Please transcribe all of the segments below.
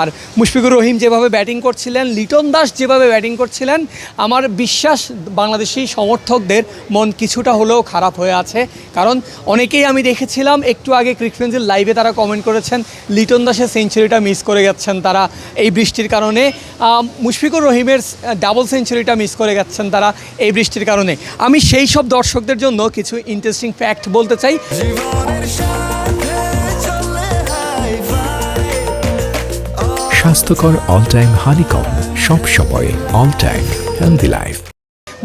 আর মুশফিকুর রহিম যেভাবে ব্যাটিং করছিলেন, লিটন দাস যেভাবে ব্যাটিং করছিলেন, আমার বিশ্বাস বাংলাদেশি সমর্থকদের মন কিছুটা হলেও খারাপ হয়ে আছে। কারণ অনেকেই আমি দেখেছিলাম, একটু আগে ক্রিকফ্রেন্সের লাইভে তারা কমেন্ট করেছেন, লিটন দাসের সেঞ্চুরিটা মিস করে যাচ্ছেন তারা। এই বৃষ্টির কারণে মুশফিকুর রহিমের ডাবল সেঞ্চুরিটা মিস করে যাচ্ছেন তারা এই বৃষ্টির কারণে। আমি সেই সব দর্শকদের জন্য কিছু ইন্টারেস্টিং ফ্যাক্ট বলতে চাই। স্বাস্থ্যকর অল টাইম হানিকম সব সময় অল টাইম হেলদি লাইফ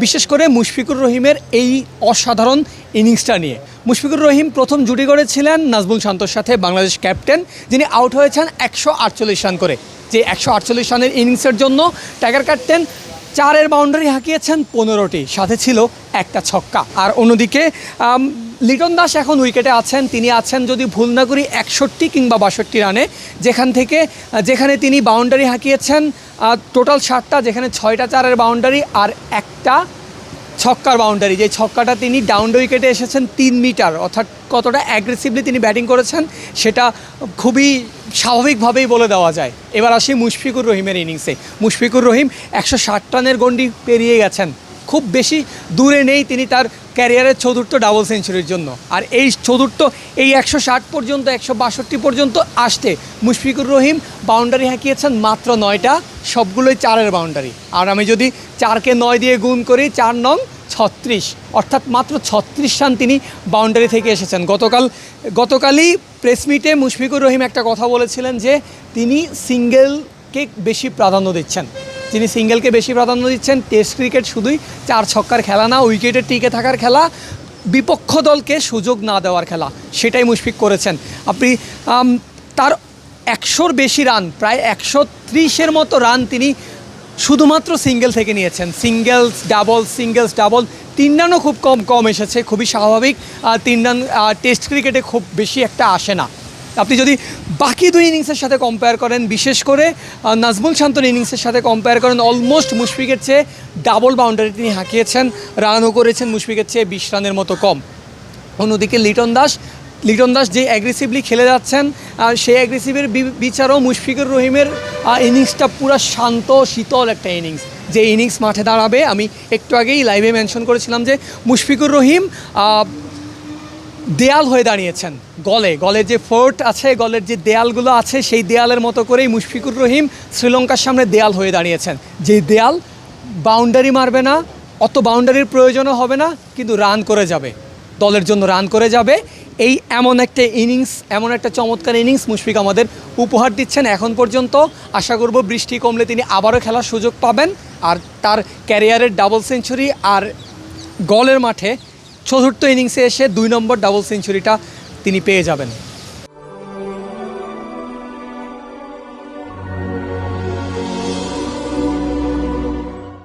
বিশেষ করে মুশফিকুর রহিমের এই অসাধারণ ইনিংসটা নিয়ে। মুশফিকুর রহিম প্রথম জুটি করেছিলেন নাজমুল শান্তর সাথে বাংলাদেশ ক্যাপ্টেন, যিনি আউট হয়েছেন একশো আটচল্লিশ রান করে। যে একশো আটচল্লিশ রানের ইনিংসের জন্য টাইগার ক্যাপ্টেন চারের বাউন্ডারি হাঁকিয়েছেন পনেরোটি, সাথে ছিল একটা ছক্কা। আর অন্যদিকে লিটন দাস এখন উইকেটে আছেন, তিনি আছেন যদি ভুল না করি একষট্টি কিংবা বাষট্টি রানে। যেখান থেকে, যেখানে তিনি বাউন্ডারি হাঁকিয়েছেন টোটাল ষাটটা যেখানে ছয়টা চারের বাউন্ডারি আর একটা ছক্কার বাউন্ডারি। যে ছক্কাটা তিনি ডাউন উইকেটে এসেছেন তিন মিটার, অর্থাৎ কতটা অ্যাগ্রেসিভলি তিনি ব্যাটিং করেছেন, সেটা খুবই স্বাভাবিকভাবেই বলে দেওয়া যায়। এবার আসি মুশফিকুর রহিমের ইনিংসে মুশফিকুর রহিম একশো ষাট রানের গন্ডি পেরিয়ে গেছেন। খুব বেশি দূরে নেই তিনি তার ক্যারিয়ারের চতুর্থ ডাবল সেঞ্চুরির জন্য। আর এই চতুর্থ, এই একশো ষাট পর্যন্ত, একশো বাষট্টি পর্যন্ত আসতে মুশফিকুর রহিম বাউন্ডারি হাঁকিয়েছেন মাত্র নয়টা, সবগুলোই চারের বাউন্ডারি আর আমি যদি চারকে নয় দিয়ে গুণ করি, চার নং ছত্রিশ, অর্থাৎ মাত্র ছত্রিশ রান তিনি বাউন্ডারি থেকে এসেছেন। গতকাল, গতকালই প্রেস মিটে মুশফিকুর রহিম একটা কথা বলেছিলেন যে তিনি সিঙ্গেলকে বেশি প্রাধান্য দিচ্ছেন। তিনি সিঙ্গেলকে বেশি প্রাধান্য দিচ্ছেন, টেস্ট ক্রিকেট শুধুই চার ছক্কার খেলা না, উইকেটে টিকে থাকার খেলা, বিপক্ষ দলকে সুযোগ না দেওয়ার খেলা, সেটাই মুশফিক করেছেন। আপনি তার একশোর বেশি রান, প্রায় একশো ত্রিশের মতো রান তিনি শুধুমাত্র সিঙ্গেল থেকে নিয়েছেন। সিঙ্গেলস, ডাবল সিঙ্গেলস, ডাবল, তিন রানও খুব কম কম এসেছে, খুবই স্বাভাবিক। তিন রান টেস্ট ক্রিকেটে খুব বেশি একটা আসে না। আপনি যদি বাকি দুই ইনিংসের সাথে কম্পেয়ার করেন, বিশেষ করে নাজমুল শান্তর ইনিংসের সাথে কম্পেয়ার করেন অলমোস্ট মুশফিকের চেয়ে ডাবল বাউন্ডারি তিনি হাঁকিয়েছেন, রানও করেছেন, মুশফিকের চেয়ে বিশ রানের মতো কম। অন্যদিকে লিটন দাস লিটন দাস যে অ্যাগ্রেসিভলি খেলে যাচ্ছেন সেই অ্যাগ্রেসিভের বিচারও মুশফিকুর রহিমের ইনিংসটা পুরো শান্ত, শীতল একটা ইনিংস। যে ইনিংস মাঠে দাঁড়াবে, আমি একটু আগেই লাইভে মেনশন করেছিলাম যে মুশফিকুর রহিম দেয়াল হয়ে দাঁড়িয়েছেন গলে। গলে যে ফোর্ট আছে, গলের যে দেয়ালগুলো আছে, সেই দেয়ালের মতো করেই মুশফিকুর রহিম শ্রীলঙ্কার সামনে দেয়াল হয়ে দাঁড়িয়েছেন। যে দেয়াল বাউন্ডারি মারবে না, অত বাউন্ডারির প্রয়োজনও হবে না, কিন্তু রান করে যাবে। দলের জন্য রান করে যাবে। এই এমন একটা ইনিংস, এমন একটা চমৎকার ইনিংস মুশফিক আমাদের উপহার দিচ্ছেন এখন পর্যন্ত। আশা করব বৃষ্টি কমলে তিনি আবারও খেলার সুযোগ পাবেন। আর তার ক্যারিয়ারের ডাবল সেঞ্চুরি আর গলের মাঠে চতুর্থ ইনিংসে এসে দুই নম্বর ডাবল সেঞ্চুরিটা তিনি পেয়ে যাবেন।